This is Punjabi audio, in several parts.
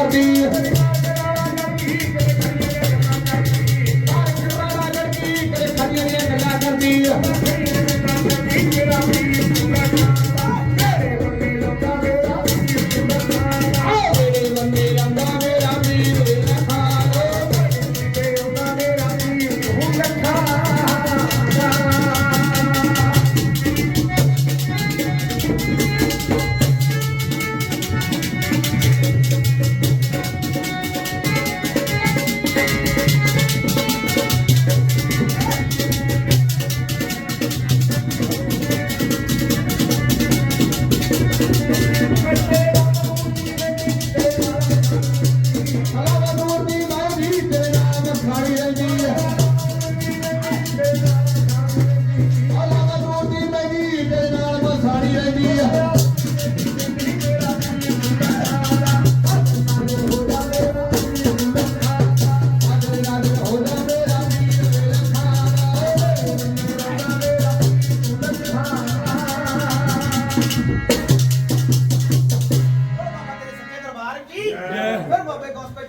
ਕਰਦੀ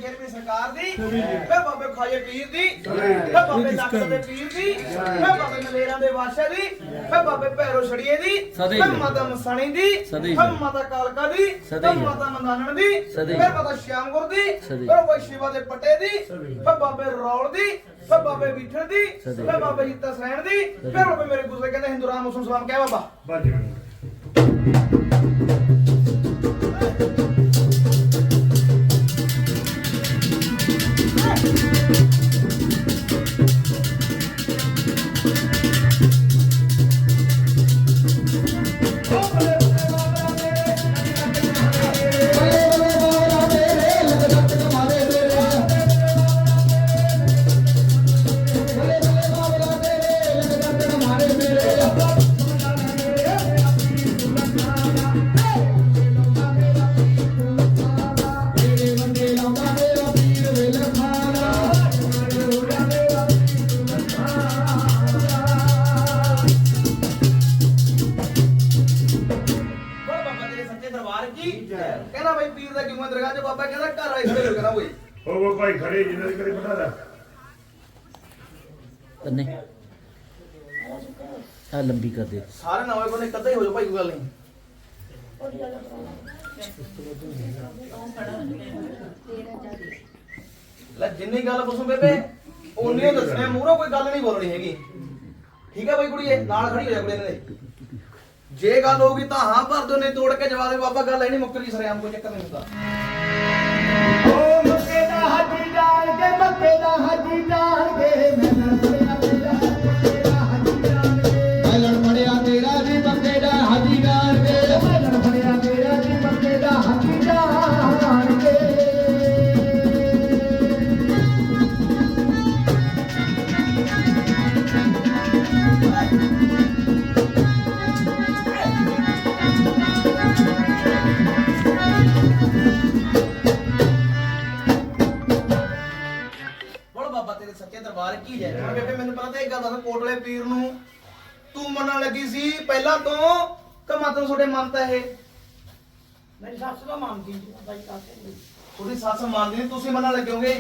ਜੇਲ੍ਹ ਸਰਕਾਰ ਦੀ ਫਿਰ ਬਾਬੇ ਖਾਜੇ ਪੀਰ ਦੀ ਫਿਰ ਬਾਬੇ ਡਾਕਟਰ ਦੇ ਪੀਰ ਦੀ ਫਿਰ ਬਾਬੇ ਮਲੇਰਾਂ ਦੇ ਵਾਸ਼ਾ ਦੀ ਫਿਰ ਬਾਬੇ ਭੈਰੋ ਛੜੀਏ ਦੀ ਜੀ। ਮਾਤਾ ਮਸਾਣੀ ਦੀ ਜੀ। ਮਾਤਾ ਕਾਲਕਾ ਦੀ ਜੀ। ਮਾਤਾ ਮੰਦਾਨਣ ਦੀ ਜੀ। ਮਾਤਾ ਸ਼ਿਆਮਗੁਰ ਦੀ। ਫਿਰ ਬਾਬੇ ਸ਼ਿਵਾ ਦੇ ਪੱਟੇ ਦੀ ਫਿਰ ਬਾਬੇ ਰੌਲ ਦੀ ਫਿਰ ਬਾਬੇ ਵਿਠਰ ਦੀ। ਫਿਰ ਬਾਬੇ ਜੀਤਾ ਸੈਣ ਦੀ ਫਿਰ ਬਾਬੇ ਮੇਰੇ ਗੁਜ਼ਰੇ ਕਹਿੰਦੇ ਹਿੰਦੂ ਰਾਮ ਮੁਸਲਮਾਨ ਸਲਾਮ ਕਹਿ ਬਾਬਾ ਬੱਲੇ ਕੀ ਕਹਿੰਦਾ ਬਈ ਪੀਰ ਦਾ ਕਿਉਂ ਦਰਗਾਹ 'ਚ ਬਾਬਾ ਕਹਿੰਦਾ ਘਰ ਆਏ ਸਵੇਰੇ ਕਹਿੰਦਾ ਓਏ ਉਹ ਭਾਈ ਖੜੇ ਜਿੰਨਾਂ ਦੀ ਕਦੇ ਪਤਾ ਦਾ ਕੰਨੇ। ਆ ਲੰਬੀ ਕਰ ਦੇ। ਸਾਰੇ ਨਵੇਂ ਕੋਨੇ ਕੱਦਾ ਹੀ ਹੋ ਜਾ ਭਾਈ ਕੋਈ ਗੱਲ ਨਹੀਂ। ਲੈ ਜਿੰਨੀ ਗੱਲ ਪੁੱਛੂ ਬੇਬੇ ਹੀ ਦੱਸਣੇ ਮੂਹਰੋਂ ਕੋਈ ਗੱਲ ਨਹੀਂ ਬੋਲਣੀ ਹੈਗੀ। ਠੀਕ ਹੈ ਬਾਈ ਕੁੜੀਏ ਨਾਲ ਖੜੀ ਹੋ ਜਾ ਕੁੜੀ ਇਹਨਾਂ ਦੇ ਜੇ ਗੱਲ ਹੋਊਗੀ ਤਾਂ ਹਾਂ ਭਰ ਦੋ ਨਹੀਂ ਤੋੜ ਕੇ ਜਵਾਬ ਦੇ, ਬਾਬਾ, ਗੱਲ ਐ ਨਹੀਂ ਮੁੱਕਰੀ ਸਰਿਆਮ ਕੋਈ ਚੱਕਰ ਨਹੀਂ ਹੁੰਦਾ। ਦੱਸ ਕੋਟਲੇ ਪੀਰ ਨੂੰ। ਤੂੰ ਮੰਨਣ ਲੱਗੀ ਸੀ ਪਹਿਲਾਂ ਤੋਂ ਕਿ ਮਤਲਬ ਤੁਹਾਡੇ ਮਨ ਤਾਂ ਇਹ। ਮੇਰੀ ਸੱਸ ਦਾ ਮੰਨਦੀ ਸੀ? ਬਾਈ ਕਾਸੇ ਦੀ ਤੁਹਾਡੀ ਸੱਸ ਮੰਨਦੀ ਨਹੀਂ ਤੁਸੀਂ ਮੰਨਣ ਲੱਗੋਗੇ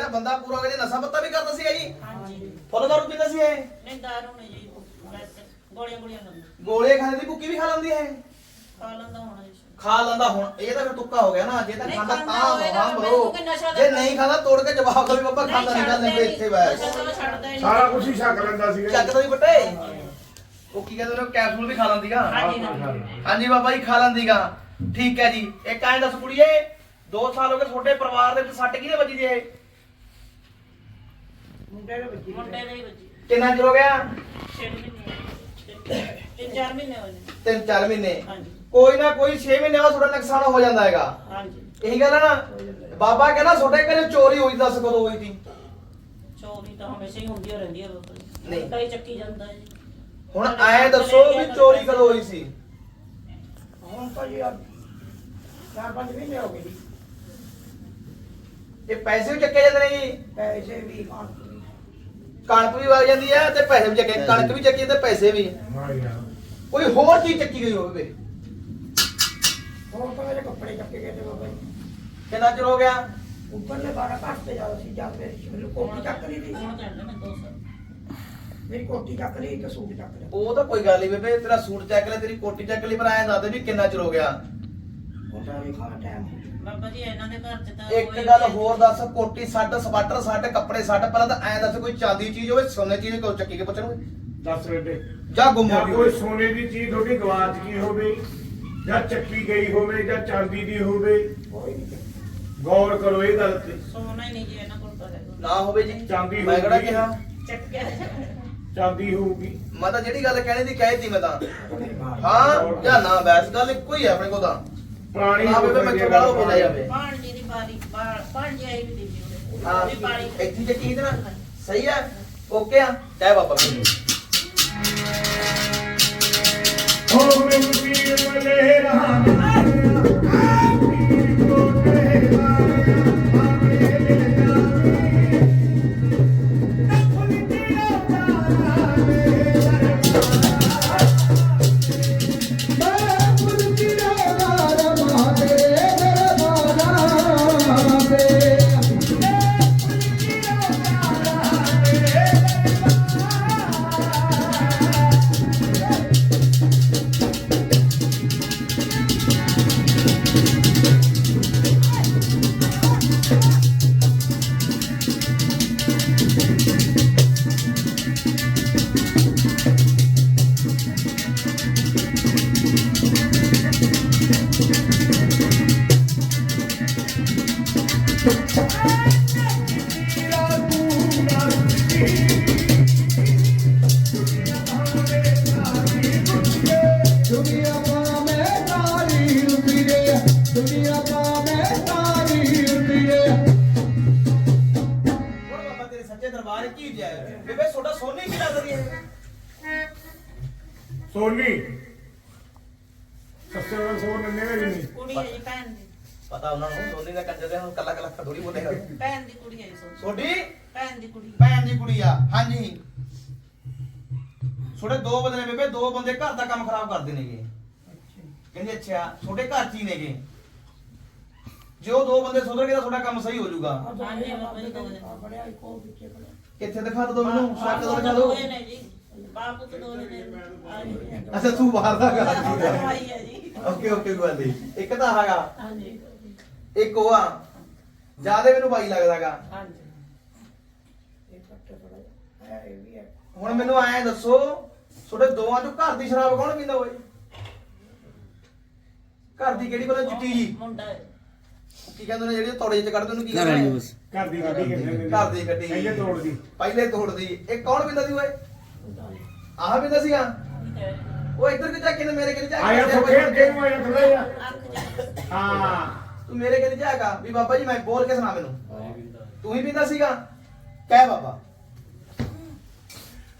ਜਿਹੜਾ ਬੰਦਾ ਪੂਰਾ ਕਦੇ ਨਸ਼ਾ ਪੱਤਾ ਵੀ ਕਰਦਾ ਸੀਗਾ ਜੀ ਹਾਂਜੀ। ਫੁੱਲ ਦਾਰੂ ਪੀਂਦਾ ਸੀ ਇਹ? ਨਹੀਂ ਦਾਰੂ ਨਹੀਂ ਜੀ ਵੈਸੇ ਗੋਲੀਆਂ ਗੋਲੀਆਂ ਖਾਂਦਾ। ਗੋਲੇ ਖਾਣੇ ਦੀ ਭੁੱਕੀ ਵੀ ਖਾ ਲੈਂਦੀ ਹੈ ਖਾ ਲੈਂਦਾ ਹੋਣਾ ਜੀ। ਖਾ ਲੈਂਦਾ ਹੁਣ। ਇਹ ਤਾਂ ਫਿਰ ਤੁੱਕਾ ਹੋ ਗਿਆ ਨਾ ਜੇ ਤਾਂ ਨਹੀਂ ਖਾਂਦਾ ਖਾਂਦਾ ਤਾਂ ਹੋਏਗਾ, ਹਾਂ ਮੈਨੂੰ ਬਰੋ ਕੋਈ ਨਸ਼ਾ ਜੇ ਨਹੀਂ ਖਾਂਦਾ ਤੋੜ ਕੇ ਜਵਾਬ ਕਰੀ ਬਾਬਾ ਖਾਂਦਾ ਨਹੀਂ ਖਾਂਦਾ ਛੱਡਦਾ ਇੱਥੇ ਬੈਠ। ਛੱਡਦਾ ਹੀ ਨਹੀਂ। ਸਾਰਾ ਕੁਝ ਹੀ ਛਕ ਲੈਂਦਾ ਸੀਗਾ ਚੱਕ ਤੋਂ ਹੀ ਬੱਟੇ ਉਹ ਕੀ ਕਹਿੰਦੇ ਨੇ ਕੈਪਸੂਲ ਵੀ ਖਾ ਲੈਂਦੀਗਾ ਹਾਂਜੀ ਹਾਂਜੀ। ਹਾਂਜੀ ਬਾਬਾ ਜੀ ਖਾ ਲੈਂਦੀਗਾ ਠੀਕ ਹੈ ਜੀ। ਇੱਕ ਐਂ ਦੱਸ ਕੁੜੀਏ 2 ਸਾਲ ਹੋ ਗਏ ਤੁਹਾਡੇ ਪਰਿਵਾਰ ਦੇ ਵਿੱਚ ਸੱਟ ਕਿਹਦੇ ਵੱਜੀ ਦੀ ਇਹ ਮੁੰਡੇ ਦੇ ਬੱਚੇ ਮੁੰਡੇ ਦੇ ਹੀ ਬੱਚੇ ਕਿੰਨਾ ਚਿਰ ਹੋ ਗਿਆ? 6 ਮਹੀਨੇ ਤਿੰਨ- ਤਿੰਨ ਚਾਰ ਮਹੀਨੇ ਹੋਏ ਨੇ ਤਿੰਨ ਚਾਰ ਮਹੀਨੇ? ਹਾਂਜੀ। ਕੋਈ ਨਾ ਕੋਈ 6 ਮਹੀਨੇ ਬਾਅਦ ਤੁਹਾਡਾ ਨੁਕਸਾਨ ਹੋ ਜਾਂਦਾ ਹੈਗਾ। ਹਾਂਜੀ। ਇਹੀ ਗੱਲ ਆ ਨਾ। ਬਾਬਾ ਕਹਿੰਦਾ ਤੁਹਾਡੇ ਘਰੇ ਚੋਰੀ ਹੋਈ ਦੱਸ ਕਦੋਂ ਹੋਈ ਸੀ? ਚੋਰੀ ਤਾਂ ਹਮੇਸ਼ਾ ਹੀ ਹੁੰਦੀ ਓ ਰਹਿੰਦੀ ਹੈ ਬਾਬਾ ਜੀ ਨਹੀਂ। ਕਈ ਚੱਕੀ ਜਾਂਦਾ ਹੈ। ਜੀ ਹੁਣ ਐ ਦੱਸੋ ਵੀ ਚੋਰੀ ਕਦੋਂ ਹੋਈ ਸੀ? ਹੁਣ ਤਾਂ ਜੀ ਆ ਚਾਰ ਪੰਜ ਮਹੀਨੇ ਹੋ ਗਏ ਜੀ। ਇਹ ਪੈਸੇ ਵੀ ਚੱਕੇ ਜਾਂਦੇ ਨੇ ਜੀ। ਪੈਸੇ ਵੀ ਕਣਕ ਵੀ ਵਗ ਜਾਂਦੀ ਹੈ ਤੇ ਪੈਸੇ ਵੀ ਚੱਕੇ ਕਣਕ ਵੀ ਚੱਕੀ ਤੇ ਪੈਸੇ ਵੀ। ਕੋਈ ਹੋਰ ਚੀਜ਼ ਚੱਕੀ ਗਈ ਹੋਵੇ। ਹੋਰ ਤਾਂ ਮੇਰੇ ਕੱਪੜੇ ਚੱਕੇ ਗਏ ਤੇ ਬਾਬਾ ਜੀ। ਕਿੰਨਾ ਚਿਰ ਹੋ ਗਿਆ? ਉੱਪਰਲੇ ਬਾਰਾਂ ਘੱਟ ਤੇ ਜ਼ਿਆਦਾ ਸੀ ਜਦ ਮੇਰੀ ਮੈਨੂੰ ਕੋਟੀ ਚੱਕ ਲਈ ਸੀ। ਹੁਣ ਕਹਿੰਦੇ ਨੇ ਦੋ ਮੇਰੀ ਕੋਟੀ ਚੱਕ ਲਈ ਤੇ ਸੂਟ ਚੱਕ ਲਿਆ। ਉਹ ਤਾਂ ਕੋਈ ਗੱਲ ਨਹੀਂ ਬੇਬੇ ਤੇਰਾ ਸੂਟ ਚੱਕ ਲੈ ਤੇਰੀ ਕੋਟੀ ਚੱਕ ਲਈ ਪਰ ਐਂ ਦੱਸ ਦੇ ਵੀ ਕਿੰਨਾ ਚਿਰ ਹੋ ਗਿਆ। ਉਹ ਤਾਂ ਵੀ ਖਾਣਾ ਟਾਈਮ ਬਾਬਾ ਜੀ ਇਹਨਾਂ ਦੇ ਘਰ ਚ ਤਾਂ ਇੱਕ ਕੋਈ ਗੱਲ ਵੀ- ਹੋਰ ਦੱਸ ਕੋਟੀ ਸੱਟ ਸਵਾਟਰ ਸੱਟ ਕੱਪੜੇ ਸੱਟ ਪਹਿਲਾਂ ਤਾਂ ਐਂ ਦੱਸ ਕੋਈ ਚਾਂਦੀ ਦੀ ਚੀਜ਼ ਹੋਵੇ ਸੋਨੇ ਦੀ ਚੀਜ਼ ਕੋਈ ਚੱਕੀ ਕੇ ਪੁੱਛਣਗੇ? ਦੱਸ ਬੇਟੇ ਜਾਂ ਗੁੰਮ ਜਾਂ ਹੋ ਕੋਈ ਗਈ ਸੋਨੇ ਦੀ ਚੀਜ਼ ਤੁਹਾਡੀ ਗਵਾਚ ਗਈ ਹੋਵੇ ਜਾਂ ਚੱਕੀ ਗਈ ਹੋਵੇ ਜਾਂ ਚਾਂਦੀ ਦੀ ਹੋਵੇ ਕੋਈ ਗੌਰ ਕਰੋ ਇਹ ਗੱਲ ਤੇ। ਸੋਨਾ ਹੀ ਨਹੀਂ ਜੀ ਇਹਨਾਂ ਕੋਲ ਤਾਂ ਹੈਗਾ। ਨਾ ਹੋਵੇ ਜੀ। ਚਾਂਦੀ ਮੈਂ ਕਿਹੜਾ ਹੋਊਗੀ। ਕਿਹਾ? ਚੱਕਿਆ ਚਾਂਦੀ ਹੋਊਗੀ। ਮੈਂ ਤਾਂ ਜਿਹੜੀ ਗੱਲ ਕਹਿਣੀ ਦੀ ਕਹਿਤੀ ਮੈਂ ਤਾਂ। ਹਾਂ ਜਾਂ ਨਾ ਬੈਸ ਗੱਲ ਇੱਕੋ ਹੀ ਹੈ ਆਪਣੇ ਕੋਲ ਤਾਂ। ਪੁਰਾਣੀ ਨਾ ਬੇਬੇ ਮੈਂ ਕਿਹਾ ਹੋ ਜਾਵੇ ਪਾਣ। ਜੀ ਦੀ ਬਾਰੀ ਪਾਣ ਜੀ ਆਈ ਵੀ ਦੀ ਜੀ ਉਹਦੇ ਹਾਂ ਉਹਦੀ ਪਾਣੀ ਇੱਥੇ ਤੇ ਨਾ। ਸਹੀ ਹੈ ਓਕੇ ਆ। ਕਹਿ ਬਾਬਾ ਹੋ ਪੀਰ ਮਲੇ ਪੀਰ ਕੋ ਛੋਟੀ ਭੈਣ ਦੀ ਕੁੜੀ। ਭੈਣ ਦੀ ਕੁੜੀ ਆ ਹਾਂਜੀ। ਛੋਟੇ ਦੋ ਬੰਦੇ ਨੇ ਬੇਬੇ ਦੋ ਬੰਦੇ ਘਰ ਦਾ ਕੰਮ ਖਰਾਬ ਕਰਦੇ ਨੇਗੇ। ਕਹਿੰਦੇ ਅੱਛਾ ਛੋਟੇ ਘਰ ਚ ਹੀ ਨੇਗੇ। ਜੇ ਉਹ ਦੋ ਬੰਦੇ ਸੁਧਰ ਗਏ ਤਾਂ ਤੁਹਾਡਾ ਕੰਮ ਸਹੀ ਹੋ ਜਾਊਗਾ। ਕਿੱਥੇ ਦਿਖਾ ਦੋ ਮੈਨੂੰ ਸ਼ੱਕ ਦਾ ਦਿਖਾ ਦੋ। ਦੋਏ ਨੇ ਜੀ। ਬਾਪੂ ਤੇ ਦੋ ਨੇ ਹਾਂਜੀ ਅੱਛਾ ਤੂੰ ਬਾਹਰ ਦਾ ਕਰ। ਭਾਈ ਹੈ ਜੀ। ਓਕੇ ਓਕੇ ਗੱਲ ਨਹੀਂ। ਇੱਕ ਤਾਂ ਹੈਗਾ। ਹਾਂਜੀ। ਇੱਕ ਉਹ ਆ ਜਿਆਦੇ ਮੈਨੂੰ ਬਾਈ ਲੱਗਦਾਗਾ। ਹਾਂਜੀ। ਹੈ ਇਹ ਵੀ ਹੈ। ਹੁਣ ਮੈਨੂੰ ਐਂ ਦੱਸੋ ਤੁਹਾਡੇ ਦੋਵਾਂ ਚੋਂ ਘਰ ਦੀ ਸ਼ਰਾਬ ਕੌਣ ਪੀਂਦਾ ਓਏ ਘਰ ਦੀ ਕਿਹੜੀ ਕੋਲ ਚਿੱਟੀ ਜੀ? ਮੁੰਡਾ ਹੈ। ਕੀ ਕਹਿੰਦੇ ਨੇ ਜਿਹੜੀ ਤੋੜੇ ਚ ਕੱਢਦੇ ਉਹਨੂੰ ਕੀ ਕਹਿੰਦੇ ਨੇ? ਘਰ ਦੀ ਗੱਡੀ ਘਰ ਦੀ ਗੱਡੀ। ਪਹਿਲੇ ਤੋੜਦੀ ਪਹਿਲੇ ਤੋੜਦੀ ਇਹ ਕੌਣ ਪੀਂਦਾ ਸੀ ਓਏ? ਆਹ ਪੀਂਦਾ ਸੀਗਾ ਠੀਕ ਹੈ। ਉਹ ਇੱਧਰ ਕਿ ਜਾ ਕੇ ਮੇਰੇ ਕਿਹਨੇ ਜਾ ਆਇਆ ਸੁੱਕੇ ਅੱਗੇ ਨੂੰ ਆਇਆ ਥੋੜਾ ਜਿਹਾ। ਹਾਂ। ਤੂੰ ਮੇਰੇ ਕਿਹਨੇ ਜਾਗਾ ਵੀ ਬਾਬਾ ਜੀ ਮੈਂ ਬੋਲ ਕੇ ਸੁਣਾ ਮੈਨੂੰ। ਤੂੰ ਹੀ ਪੀਂਦਾ ਸੀਗਾ? ਕਹਿ ਬਾਬਾ ਹੋ ਦੇਖੀ ਪੀਰਾ ਤੂੰ ਨਰਸਦੀ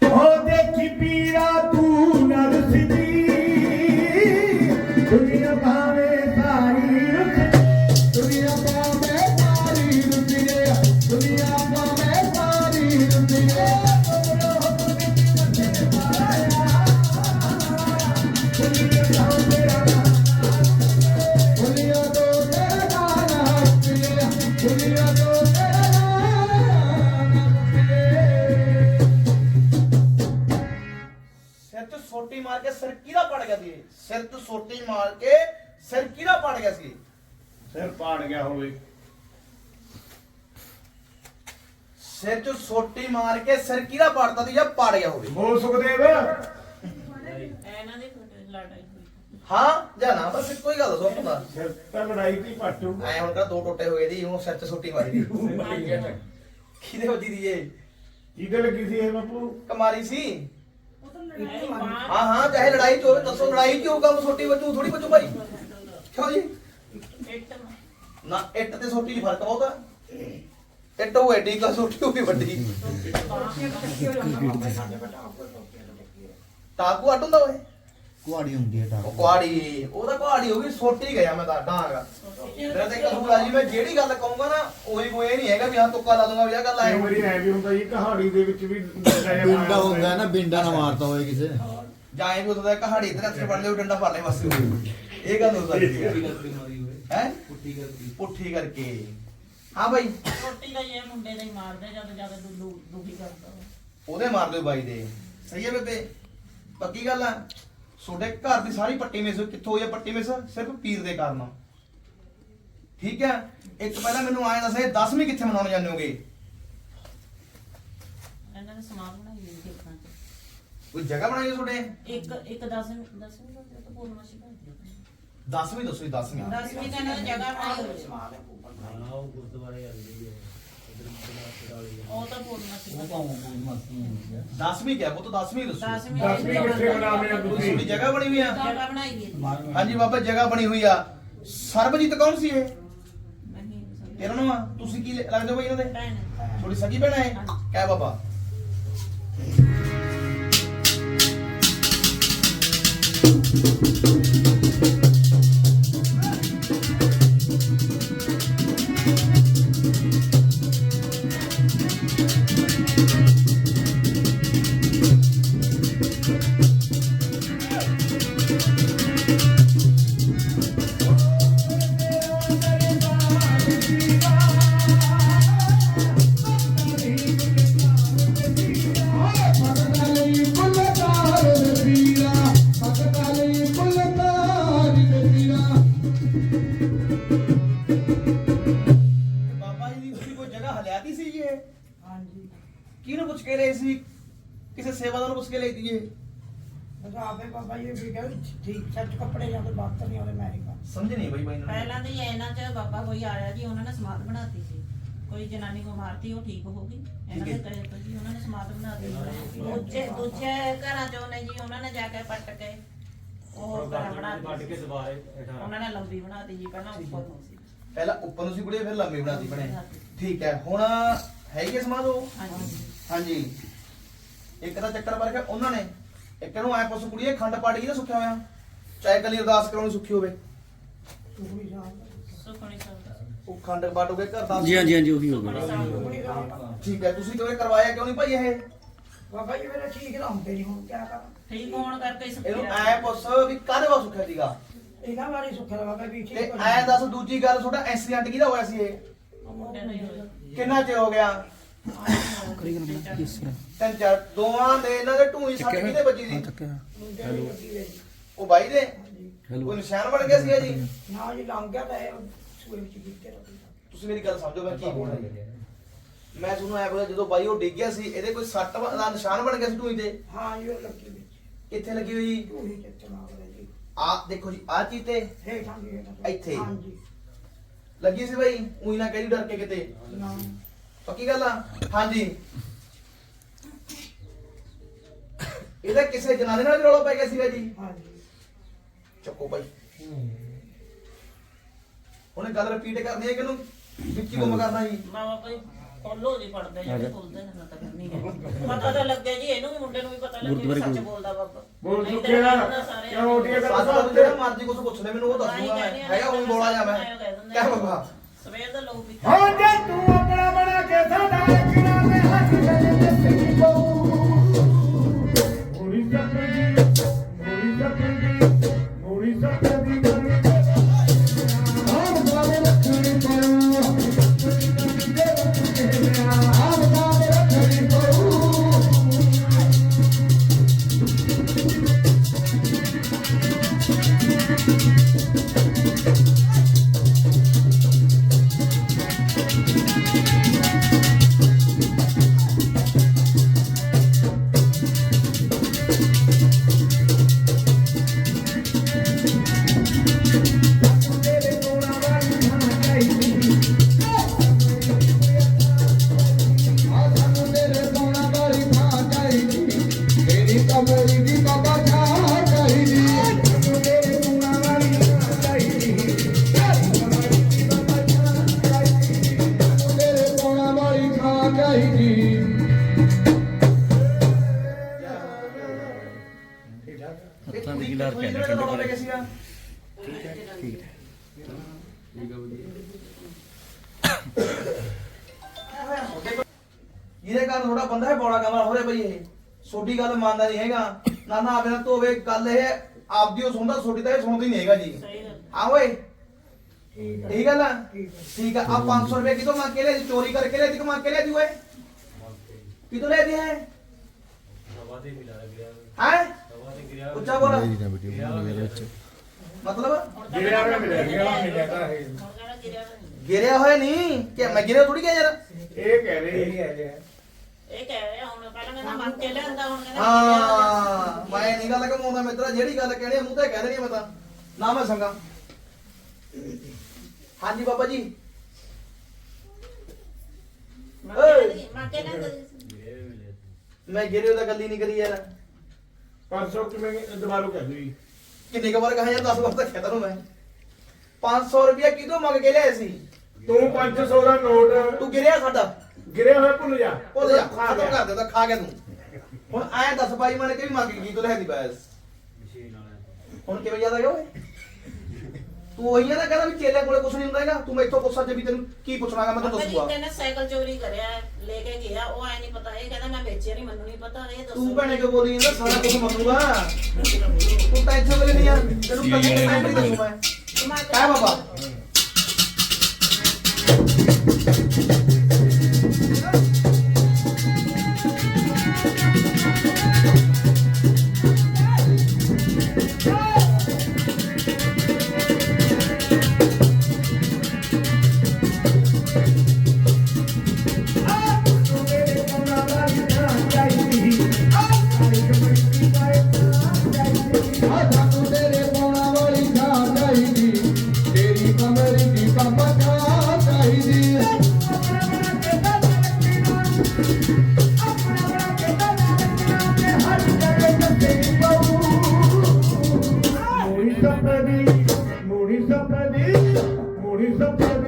ਦੁਨੀਆ ਭਾਵੇਂ ਸਾਰੀ ਰੁੱਖ ਦੁਨੀਆ ਪਾਵੇਂ ਸਿਰ ਤੇ ਸੋਟੀ ਮਾਰ ਕੇ ਸਿਰ ਕਿਹਦਾ ਪੜ ਗਿਆ ਸੀ? ਸਿਰ ਪਾੜ ਗਿਆ ਹੋਵੇ ਸਿਰ 'ਚ ਸੋਟੀ ਮਾਰ ਕੇ ਸਿਰ ਕਿਹਦਾ ਪੜਦਾ ਸੀ ਜਾਂ ਪੜ ਗਿਆ ਹੋਵੇ? ਬੋਲ ਸੁਖਦੇਵ। ਇਹਨਾਂ ਦੀ ਲੜਾਈ ਹੋਈ। ਹਾਂ ਜਾਂ ਨਾ ਬਸ ਇੱਕੋ ਹੀ ਗੱਲ ਦੱਸੋ ਆਪਣਾ ਸਿਰ ਤਾਂ ਲੜਾਈ ਦੀ ਪੱਟੂ ਐ ਹੁਣ ਤਾਂ ਦੋ ਟੋਟੇ ਹੋਏ ਦੀ ਉਹ ਸਿਰ 'ਚ ਸੋਟੀ ਮਾਰੀ ਦੀ। ਕਿਹਦੇ ਵੱਜੀ ਦੀ ਇਹ? ਕਿਹਦੇ ਲੱਗੀ ਸੀ ਇਹ ਬਾਪੂ? ਕਮਾਰੀ ਸੀ। ਹਾਂ ਹਾਂ, ਚਾਹੇ ਲੜਾਈ ਚ ਹੋਵੇ, ਦੱਸੋ ਲੜਾਈ ਚ ਹੋਊਗਾ, ਉਹ ਸੋਟੀ ਥੋੜੀ ਵੱਜੂ ਭਾਈ। ਕਿਉਂ ਜੀ? ਨਾ, ਇੱਟ ਤੇ ਛੋਟੀ 'ਚ ਫ਼ਰਕ ਬਹੁਤ ਆ ਇੱਟ ਉਹ ਐਡੀ ਕਾ ਸੋਟੀ ਉਹ ਵੱਡੀ। ਟਾਕੂ ਅੱਡ ਹੁੰਦਾ ਓਏ। ਕੁਆੜੀ ਹੁੰਦੀ ਹੈ ਉਹ ਕੁਆੜੀ ਉਹਦਾ ਕੁਆੜੀ ਹੋ ਗਈ ਸੋਟੀ ਗਿਆ ਮੈਂ ਤਾਂ ਡਾਂਗਾ। ਮੇਰਾ ਤੇ ਕਸੂਰ ਆ ਜੀ ਮੈਂ ਜਿਹੜੀ ਗੱਲ ਕਹੂੰਗਾ ਨਾ ਉਹੀ ਕੋਈ ਇਹ ਨਹੀਂ ਹੈਗਾ ਵੀ ਹਾਂ ਤੁੱਕਾ ਲਾ ਦੂੰਗਾ ਵੀ ਆਹ ਗੱਲ ਕਈ ਆਏ ਵਾਰੀ ਐ ਵੀ ਹੁੰਦਾ ਜੀ ਕਹਾਣੀ ਦੇ ਵਿੱਚ ਵੀ ਬਿੰਡਾ ਹੁੰਦਾ ਨਾ ਬਿੰਡਾ ਨਾ ਮਾਰਤਾ ਹੋਏ ਕਿਸੇ। ਜਾਂ ਇਹ ਵੀ ਹੁੰਦਾ ਕਹਾੜੀ ਇਧਰ ਹੱਥ 'ਚ ਫੜ ਲਿਓ ਡੰਡਾ ਫੜ ਲੈ ਬਸ। ਇਹ ਗੱਲ ਹੋ ਸਕਦੀ ਹੈ ਹੈ? ਪੁੱਠੀ ਕਰਕੇ। ਪੁੱਠੀ ਕਰਕੇ। ਹਾਂ ਬਾਈ। ਰੋਟੀ ਦਾ ਇਹ ਮੁੰਡੇ ਦੇ ਹੀ ਮਾਰਦੇ ਜਦ ਜਦ ਦੁੱਲੂ ਦੁਖੀ ਕਰਦਾ। ਉਹਦੇ ਮਾਰ ਦਿਓ ਬਾਈ ਦੇ। ਸਹੀ ਹੈ ਬੇਬੇ? ਪੱਕੀ ਗੱਲ ਆ? ਤੁਹਾਡੇ ਘਰ ਦੀ ਸਾਰੀ ਪੱਟੀ ਮਿਸ ਕਿੱਥੋਂ ਹੋਈ ਆ ਪੱਟੀ ਮਿਸ? ਸਿਰਫ ਪੀਰ ਦੇ ਕਾਰਨ ਠੀਕ ਹੈ? ਇੱਕ ਪਹਿਲਾਂ ਮੈਨੂੰ ਆਏ ਦੱਸੇ 10ਵੀਂ ਕਿੱਥੇ ਮਨਾਉਣ ਜਾਂਦੇ ਹੋਗੇ? ਇਹਨਾਂ ਨੇ ਸਮਾਨ ਬਣਾਈ ਹੋਈ ਦੇਖਾਂ ਚ। ਕੋਈ ਜਗ੍ਹਾ ਬਣਾਈ ਹੈ ਤੁਹਾਡੇ? ਇੱਕ ਇੱਕ 10 10ਵੀਂ ਦਾ ਤਾਂ ਪੂਰਨਮਾਸ਼ੀ ਦਾ 10ਵੀਂ ਦੱਸੋ ਜੀ 10ਵੀਂ 10ਵੀਂ ਦਾ ਇਹਨਾਂ ਨੇ ਜਗ੍ਹਾ ਬਣਾਈ ਹੋਈ ਸਮਾਨ ਹੈ ਉੱਪਰ ਉਹ ਤਾਂ ਪੂਰਨਮਾਸ਼ੀ ਦਾ 10ਵੀਂ ਕਿਹਾ ਉਹ ਤਾਂ 10ਵੀਂ ਦੱਸੋ। 10ਵੀਂ ਦਸਵੀਂ ਕਿੱਥੇ ਬਣਾਉਂਦੇ ਆ। ਕੋਈ ਤੁਸੀਂ? ਤੁਹਾਡੀ ਜਗ੍ਹਾ ਬਣੀ ਹੋਈ ਆ? ਜਗ੍ਹਾ ਬਣਾਈ ਹੋਈ ਹੈ ਹਾਂਜੀ ਬਾਬਾ ਜਗ੍ਹਾ ਬਣੀ ਹੋਈ ਆ। ਸਰਬਜੀਤ ਕੌਣ ਸੀ ਇਹ? ਨਹੀਂ ਸਮਝ ਤੇਰਾ ਨਾਮ ਆ? ਤੁਸੀਂ ਕੀ ਲੱਗਦੇ ਹੋ ਬਈ ਇਹਨਾਂ ਦੇ? ਭੈਣ। ਥੋੜੀ ਸਗੀ ਭੈਣ ਹੈ। ਕਹਿ ਬਾਬਾ। ਬਾਬਾ ਜੀ ਦੀ ਤੁਸੀਂ ਕੋਈ ਜਗ੍ਹਾ ਹਲਿਆਤੀ ਸੀ ਜੀ ਇਹ? ਹਾਂਜੀ। ਕਿਹਨੂੰ ਪੁੱਛ ਕੇ ਲਈ ਸੀ? ਕਿਸੇ ਸੇਵਾਦਾਰ ਨੂੰ ਪੁੱਛ ਕੇ ਲਈ ਇਹ ਬਸ ਆਪੇ ਬਾਬਾ ਜੀ ਵੀ ਕਹਿੰਦੇ ਠੀਕ ਸੱਚ ਕੱਪੜੇ ਜਾਂਦੇ ਬਾਤ ਨਹੀਂ ਆਉਂਦੇ ਅਮਰੀਕਾ ਸਮਝ ਨਹੀਂ ਬਈ ਬਾਈ ਇਹਨਾਂ ਪਹਿਲਾਂ ਦੀ ਇਹਨਾਂ ਚ ਬਾਬਾ ਕੋਈ ਆਇਆ ਜੀ ਉਹਨਾਂ ਨੇ ਸਮਾਧ ਬਣਾਤੀ ਸੀ। ਕੋਈ ਜਨਾਨੀ ਕੋ ਮਾਰਤੀ ਉਹ ਠੀਕ ਹੋ ਗਈ। ਇਹਨਾਂ ਦੇ। ਕਹੇ ਤੋਂ ਜੀ ਉਹਨਾਂ ਨੇ ਸਮਾਧ ਬਣਾਤੀ। ਦੂਜੇ ਦੂਜੇ ਘਰਾਂ ਚੋਂ ਨੇ ਜੀ ਉਹਨਾਂ ਨੇ ਜਾ ਕੇ ਪੱਟ ਕੇ ਉਹ ਘਰਾਂ ਬਣਾਤੀ ਉਹਨਾਂ ਨੇ ਲੰਬੀ ਬਣਾਤੀ ਜੀ ਪਹਿਲਾਂ ਉੱਪਰ ਨੂੰ ਸੀ। ਪਹਿਲਾਂ ਉੱਪਰ ਨੂੰ ਸੀ ਕੁੜੀ ਫਿਰ ਲੰਮੀ ਬਣਾਤੀ ਬਣੇ ਠੀਕ ਹੈ ਹੁਣ ਹੈਗੀ ਹੈ ਸਮਾਧ ਉਹ? ਹਾਂਜੀ। ਹਾਂਜੀ। ਇੱਕ ਦਾ ਚੱਕਰ ਕੇ ਉਹਨਾਂ ਨੇ। ਇੱਕ ਨੂੰ ਐ ਪੁੱਛ ਕੁੜੀਏ ਖੰਡ ਪਾੜੀ ਨਾ ਸੁੱਖਿਆ ਹੋਇਆ? ਚਾਹੇ ਕੱਲੀ ਅਰਦਾਸ ਕਰਾਉਣੀ ਸੁੱਖੀ ਹੋਵੇ। ਸੁਖਣੀ ਸਾਹਿਬ ਸੁਖਣੀ ਸਾਹਿਬ ਉਹ ਖੰਡ ਪਾਟੋਗੇ ਘਰ ਦਾ। ਜੀ ਹਾਂਜੀ ਹਾਂਜੀ ਉਹੀ ਹੋ ਗਿਆ। ਸੁਖਣੀ ਸਾਹਿਬ ਸੁਖਣੀ ਸਾਹਿਬ ਠੀਕ ਹੈ ਤੁਸੀਂ ਕਿਉਂ ਕਰਵਾਇਆ ਕਿਉਂ ਨਹੀਂ ਭਾਈ ਇਹ? ਬਾਬਾ ਜੀ ਮੇਰੇ ਠੀਕ ਨਾ ਹੁੰਦੇ ਨਹੀਂ ਹੁਣ ਕਿਆ ਕਰਾਂ? ਠੀਕ ਹੋਣ ਕਰਕੇ ਹੀ ਸੁਖੀ ਇਹਨੂੰ ਐ ਪੁੱਛ ਵੀ ਕਾਹਦੇ ਵਾ ਸੁੱਖਿਆ ਸੀਗਾ? ਇਹਨਾਂ ਬਾਰੇ ਸੁੱਖ ਦਾ ਬਾਬਾ ਵੀ ਠੀਕ ਤੇ ਹੋ ਐ ਦੱਸ ਦੂਜੀ ਗੱਲ ਤੁਹਾਡਾ ਐਕਸੀਡੈਂਟ ਕਿਹਦਾ ਹੋਇਆ ਸੀ ਇਹ? ਉਹ ਮੁੰਡੇ ਦਾ ਹੀ ਹੋਇਆ ਕਿੰਨਾ ਚਿਰ ਹੋ ਗਿਆ? ਤਿੰਨ ਚਾਰ ਦੋਵਾਂ ਦੇ ਇਹਨਾਂ ਦੇ ਢੂਈ ਸੱਟ ਕਿਹਦੇ ਵੱਜੀ ਸੀ? ਮੁੰਡੇ ਦੀ ਲੱਗੀ ਹੋਈ ਹੈ ਜੀ। ਉਹ ਬਾਈ ਦੇ? ਹੈਲੋ। ਕੋਈ ਨਿਸ਼ਾਨ ਬਣ ਗਿਆ ਸੀਗਾ ਜੀ? ਨਾ ਜੀ ਲੰਘ ਗਿਆ ਤਾਂ ਇਹ ਸੂਏ ਵਿੱਚ ਗਿੱਤੇ ਰੱਖੀ ਤੁਸੀਂ ਮੇਰੀ ਗੱਲ ਸਮਝੋ ਮੈਂ ਕੀ ਬੋਲ? ਰਿਹਾ ਮੈਂ ਤੁਹਾਨੂੰ ਐ ਬੋਲਿਆ ਜਦੋਂ ਬਾਈ ਉਹ ਡਿੱਗਿਆ ਸੀ ਇਹਦੇ ਕੋਈ ਸੱਟ ਦਾ ਨਿਸ਼ਾਨ ਬਣ ਗਿਆ ਸੀ ਢੂਈ ਤੇ? ਹਾਂ ਜੀ ਉਹ ਲੱਗੀ ਵਿੱਚ। ਕਿੱਥੇ ਲੱਗੀ ਹੋਈ? ਆ ਦੇਖੋ ਜੀ ਆ ਚੀਜ਼ ਤੇ ਹੇਠਾਂ ਜੀ ਹੇਠਾਂ ਇੱਥੇ। ਹਾਂ ਜੀ ਲੱਗੀ ਸੀ ਬਾਈ ਉਹੀ ਨਾ ਕਹਿ ਡਰ ਕੇ ਕਿਤੇ। ਨਾ। ਪੱਕੀ ਗੱਲ ਆ? ਹਾਂਜੀ। ਇਹਦਾ ਕਿਸੇ ਜਨਾਨੇ ਨਾਲ ਵੀ ਰੌਲਾ ਪੈ ਗਿਆ ਸੀਗਾ ਜੀ। ਹਾਂ ਜੀ ਚੱਕੋ ਭਾਈ ਉਹਨੇ ਗੱਲ ਰਿਪੀਟ ਕਰਨੀ ਹੈ ਕਿ ਉਹਨੂੰ ਵਿੱਚ ਹੀ ਗੁੰਮ ਕਰਨਾ ਜੀ। ਮਾਵਾ ਕੋਈ ਕੋਲੋ ਜੀ ਪੜਦੇ ਜਿਹੜੇ ਖੁੱਲਦੇ ਨੇ ਤਾਂ ਕਰਨੀ ਹੈ। ਪਤਾ ਤਾਂ ਲੱਗੇ ਜੀ ਇਹਨੂੰ ਵੀ ਮੁੰਡੇ ਨੂੰ ਵੀ ਪਤਾ ਲੱਗੇ ਵੀ ਸੱਚ। ਬੋਲਦਾ ਬਾਬਾ। ਬੋਲ ਚੁੱਕੇ ਸਾਰੇ ਕਿਉਂ ਮਰਜ਼ੀ ਕੁਝ ਪੁੱਛ ਲੈ ਮੈਨੂੰ ਉਹ ਦੱਸ ਤਾਂ ਹੀ ਦੂੰਗਾ ਕਹਿੰਦੀ ਮੈਂ ਆ, ਹੈਗਾ ਉਹ ਬੋਲਾ ਜਾ ਮੈਂ। ਐਂ ਕਹਿ ਦਿੰਦੇ ਕਹਿ ਆ। ਬਾਬਾ? ਸਵੇਰ ਦਾ ਲੋਕ ਵੀ ਹੋ ਜੇ ਤੂੰ ਆਪਣਾ ਬਣਾ ਕੇ ਸਾਡਾ ਛੋਟੀ ਗੱਲ ਮੰਨਦਾ ਨਹੀਂ ਹੈਗਾ। ਨਾ ਨਾ ਆਪੇ ਨਾਲ ਧੋਵੇ ਗੱਲ ਇਹ ਆਪਦੀ ਉਹ ਸੁਣਦਾ ਛੋਟੀ ਤਾਂ ਇਹ ਸੁਣਦਾ ਹੀ ਨਹੀਂ ਹੈਗਾ ਜੀ। ਸਹੀ ਗੱਲ ਹਾਂ। ਓਏ। ਠੀਕ ਗੱਲ ਆ? ਠੀਕ ਆ। ਆ 500 ਰੁਪਏ ਕਿਤੋਂ ਮੰਗ ਕੇ ਲਿਆ ਸੀ ਚੋਰੀ ਕਰਕੇ ਲਿਆ ਸੀ ਕਿ ਮੰਗ ਕੇ ਲਿਆ ਸੀ ਓਏ? ਕਿਤੋਂ ਲਿਆ ਸੀ ਹੈ? ਹੈ ਉੱਚਾ ਬੋਲ। ਮਤਲਬ ਜਿਹੜਾ ਮੈਂ ਮਿਲਿਆ ਗਿਆ। ਮਿਲਿਆ ਤਾਂ ਇਹ ਹੁਣ ਕਹਿੰਦਾ ਗਿਰਿਆ ਤਾਂ ਨਹੀਂ। ਗਿਰਿਆ ਹੋਇਆ ਨਹੀਂ? ਕਿ ਮੈਂ ਗਿਰਿਆ ਥੋੜੀ ਗਿਆ ਯਾਰ। ਇਹ ਕਹਿ ਰਹੇ ਹੀ ਹੈ ਇਹ ਕਹਿ ਰਿਹਾ ਹੁਣ ਪਹਿਲਾਂ ਕਹਿੰਦਾ ਮੰਗ ਕੇ ਲਿਆਂਦਾ ਹੁਣ ਕਹਿੰਦਾ ਗਿਰਿਆ ਤਾਂ ਹਾਂ ਮੈਂ ਨਹੀਂ ਗੱਲ ਕਮਾਉਂਦਾ ਮਿੱਤਰਾ ਜਿਹੜੀ ਗੱਲ ਕਹਿਣੀ ਆ, ਮੂੰਹ ਤੇ ਕਹਿ ਦੇਣੀ ਆ ਮੈਂ ਤਾਂ। ਨਾ ਮੈਂ ਸੰਗਾ। ਹਾਂਜੀ ਬਾਬਾ ਜੀ। ਨਹੀਂ। ਮੰਗ ਕੇ ਲਿਆਂਦਾ- ਮੰਗ ਕੇ ਲਿਆਂਦਾ ਸੀ। ਮੈਂ ਗਿਰੇ ਉਹਦਾ ਗੱਲ ਹੀ ਨਹੀਂ ਕਰੀ ਯਾਰ। 500 ਕਿਵੇਂ ਦੁਬਾਰਾ ਕਹਿ ਦੂਈ ਕਿੰਨੇ ਕੁ ਵਾਰ ਕਹਾ ਯਾਰ 10 ਵਾਰ ਤਾਂ ਕਹਿ ਤਾ ਨੂੰ ਮੈਂ 500 ਰੁਪਇਆ ਕਿਦੋਂ ਮੰਗ ਕੇ ਲਿਆਏ ਸੀ? ਤੂੰ 500 ਦਾ ਨੋਟ। ਤੂੰ ਗਿਰਿਆ ਸਾਡਾ। ਗਿਰਿਆ ਹੋਇਆ ਭੁੱਲ ਜਾ। ਉਹ ਜਾ ਖਾ ਖਤਮ। ਕਰ ਦੇ ਤਾਂ ਖਾ ਗਿਆ ਤੂੰ। ਹੁਣ ਐਂ ਦੱਸ ਬਾਈ ਮਨੇ ਕਿਵੇਂ ਮੰਗ ਗਈ ਤੂੰ ਲੈਂਦੀ ਬੈਸ? ਹੁਣ ਕਿਵੇਂ ਯਾਦ ਆ ਗਿਆ ਓਏ? ਤੂੰ ਉਹੀ ਆ ਨਾ ਕਹਿੰਦਾ ਵੀ ਚੇਲੇ ਕੋਲੇ ਕੁਛ ਨਹੀਂ ਹੁੰਦਾ ਹੈਗਾ। ਤੂੰ ਮੈਥੋਂ ਪੁੱਛ ਜੇ ਵੀ ਤੈਨੂੰ ਕੀ ਪੁੱਛਣਾਗਾ ਮੈਂ ਤੈਨੂੰ ਦੱਸੂਗਾ। ਕਹਿੰਦਾ ਸਾਈਕਲ ਚੋਰੀ ਕਰਿਆ ਲੈ ਕੇ ਗਿਆ ਉਹ ਐ ਨਹੀਂ ਪਤਾ। ਇਹ ਕਹਿੰਦਾ ਮੈਂ ਵੇਚਿਆ ਨਹੀਂ ਮੈਨੂੰ ਨਹੀਂ ਪਤਾ ਇਹ ਦੱਸੋ। ਤੂੰ ਭੈਣੇ ਕਿਉਂ ਬੋਲੀ ਜਾਂਦਾ ਸਾਰਾ ਕੁਝ ਮੰਨੂਗਾ। ਤੂੰ ਟੈਨਸ਼ਨ ਲੈ ਨਹੀਂ ਯਾਰ ਤੈਨੂੰ ਕਦੇ ਟਾਈਮ ਨਹੀਂ ਦੱਸੂ ਮੈਂ। ਦਿਮਾਗ ਕਹਿ ਬਾਬਾ। ਮੋੜੀ ਸਪਦੀ ਮੋੜੀ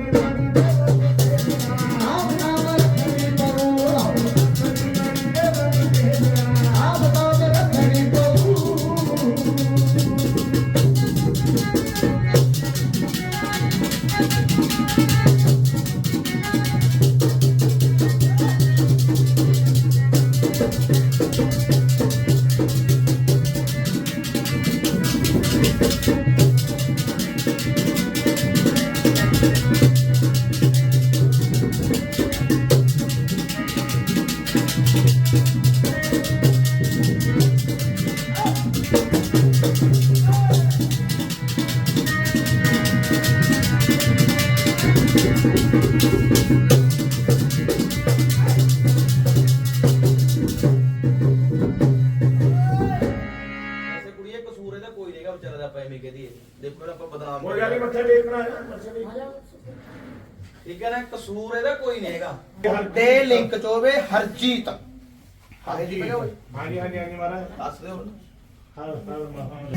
ਨਾ ਕਸੂਰ ਇਹਦਾ ਕੋਈ ਨਹੀਂ ਹੈਗਾ। ਤੇ ਲਿੰਕ ਚ ਹੋਵੇ ਹਰਜੀਤ। ਹਾਂਜੀ। ਹਾਂਜੀ ਹਾਂਜੀ ਮਹਾਰਾਜ। ਦੱਸ ਦਿਓ ਹਾਂ ਹਾਂ ਮਹਾਰਾਜ।